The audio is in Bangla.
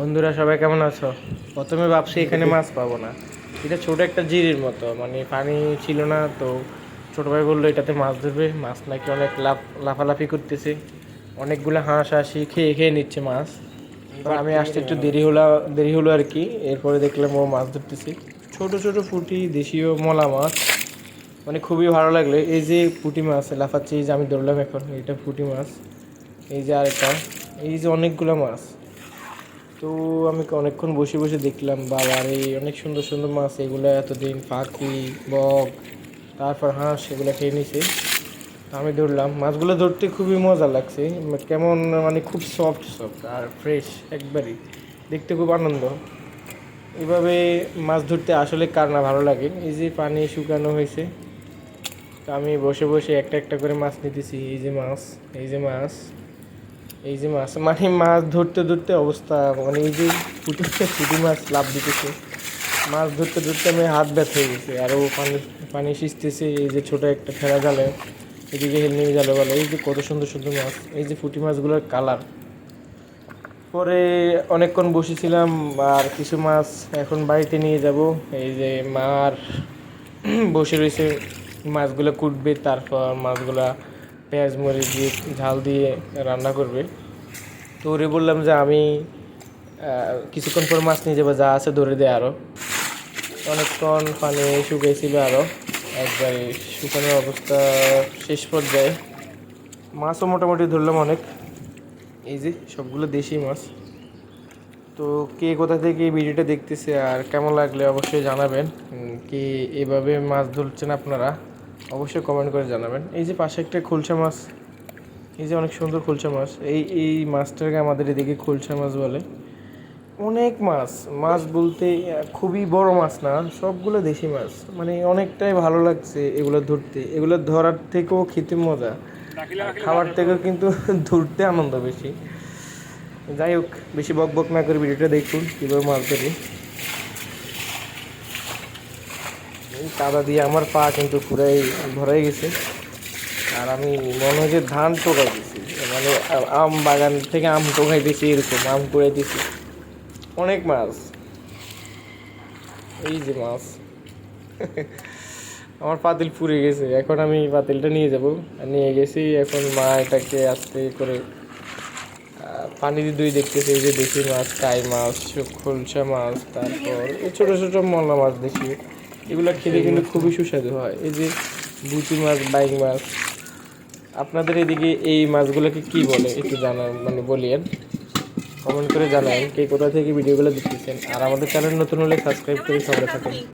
বন্ধুরা, সবাই কেমন আছো? প্রথমে ভাবছি এখানে মাছ পাবো না। এটা ছোট একটা জিরির মতো মানে পানি ছিল না, তো ছোট ভাই বলল এটাতে মাছ ধরবে। মাছ নাকি অনেক লাফ, লাফালাফি করতেছে। অনেকগুলো হাঁস হাসি খেয়ে খেয়ে নিচ্ছে মাছ। আমি আসতে একটু দেরি হলো দেরি হলো আর কি। এরপরে দেখলাম ও মাছ ধরতেছে। ছোট ছোট পুঁটি, দেশীয় মলা মাছ। মানে খুবই ভালো লাগল। এই যে পুঁটি মাছ লাফাচ্ছে, এই যে আমি ধরলাম এখন, এটা পুঁটি মাছ। এই যে আরেকটা, এই যে অনেকগুলো মাছ। তো আমি অনেকক্ষণ বসে বসে দেখলাম বাবার এই অনেক সুন্দর সুন্দর মাছ, এগুলো এতদিন পাখি, বক, তারপর হাঁস, এগুলো খেয়ে নিছে। আমি ধরলাম, মাছগুলো ধরতে খুবই মজা লাগছে, কেমন মানে খুব সফট সফট আর ফ্রেশ একবারই। দেখতে খুব আনন্দ। এভাবে মাছ ধরতে আসলে কার না ভালো লাগে। এই যে পানি শুকানো হয়েছে, তো আমি বসে বসে একটা একটা করে মাছ নিতেছি, এই যে মাছ, এই যে মাছ। এই যে মাছ মানে মাছ ধরতে ধরতে অবস্থা মানে এই যে পুটি পুটি মাছ লাভ দিতেছে। মাছ ধরতে ধরতে আমি হাত ব্যথা হয়ে গেছে আরও পানি পানি সিঁচতেছে, এই যে ছোটো একটা ফেরা জালে, এদিকে হেলমি জালে বলে, এই যে কত সুন্দর সুন্দর মাছ, এই যে পুঁটি মাছগুলোর কালার। পরে অনেকক্ষণ বসেছিলাম, আর কিছু মাছ এখন বাড়িতে নিয়ে যাব, এই যে মার বসে রয়েছে, মাছগুলো কুটবে, তারপর মাছগুলা পেঁয়াজ, মরিচ দিয়ে ঝাল দিয়ে রান্না করবে। তো ওরে বললাম যে আমি কিছুক্ষণ পর মাছ নিয়ে যাব, যা আছে ধরে দেয় আরও অনেকক্ষণ পানি শুকিয়েছিল আরও একবারে শুকানোর অবস্থা শেষ পর্যায়ে। মাছও মোটামুটি ধরলাম অনেক। এই যে, সবগুলো দেশি মাছ। তো কে কোথা থেকে ভিডিওটা দেখতেছে আর কেমন লাগলে অবশ্যই জানাবেন। কি এভাবে মাছ ধরছেন আপনারা? অবশ্যই কমেন্ট করে জানাবেন। এই যে পাশে একটা খুলসা মাছ, এই যে অনেক সুন্দর খুলসা মাছ, এই এই মাছটাকে আমাদের এদিকে খুলসা মাছ বলে। অনেক মাছ মাছ বলতে খুবই বড় মাছ না, সবগুলো দেশি মাছ। মানে অনেকটাই ভালো লাগছে এগুলো ধরতে। এগুলো ধরার থেকেও খেতে মজা খাবার থেকেও কিন্তু ধরতে আনন্দ বেশি। যাই হোক, বেশি বক বক না করে ভিডিওটা দেখুন, কীভাবে মাছ ধরি এই কাদা দিয়ে আমার পা কিন্তু পুরাই ভরাই গেছে। আর আমি মনে হয় যে ধান টোকাই দিছি মানে আম বাগান থেকে আম টোকাই দিছি এরকম আম করে দিছি অনেক মাছ। এই যে মাছ। আমার পাতিল পুড়ে গেছে। এখন আমি পাতিলটা নিয়ে যাব। নিয়ে গেছি এখন মা এটাকে আস্তে করে পানি দুই দেখতেছে। এই যে দেশি মাছ, কাই মাছ, খোলসা মাছ, তারপর ছোটো ছোটো মলা মাছ দেখি। এগুলো খেলে কিন্তু খুবই সুস্বাদু হয়। এই যে বুচি মাছ বাইক মাছ, আপনাদের এদিকে এই মাছগুলোকে কি বলে? একটু জানান মানে বলিয়েন। কমেন্ট করে জানান কে কোথা থেকে ভিডিওগুলো দেখতেছেন। আর আমাদের চ্যানেল নতুন হলে সাবস্ক্রাইব করে সঙ্গে থাকুন।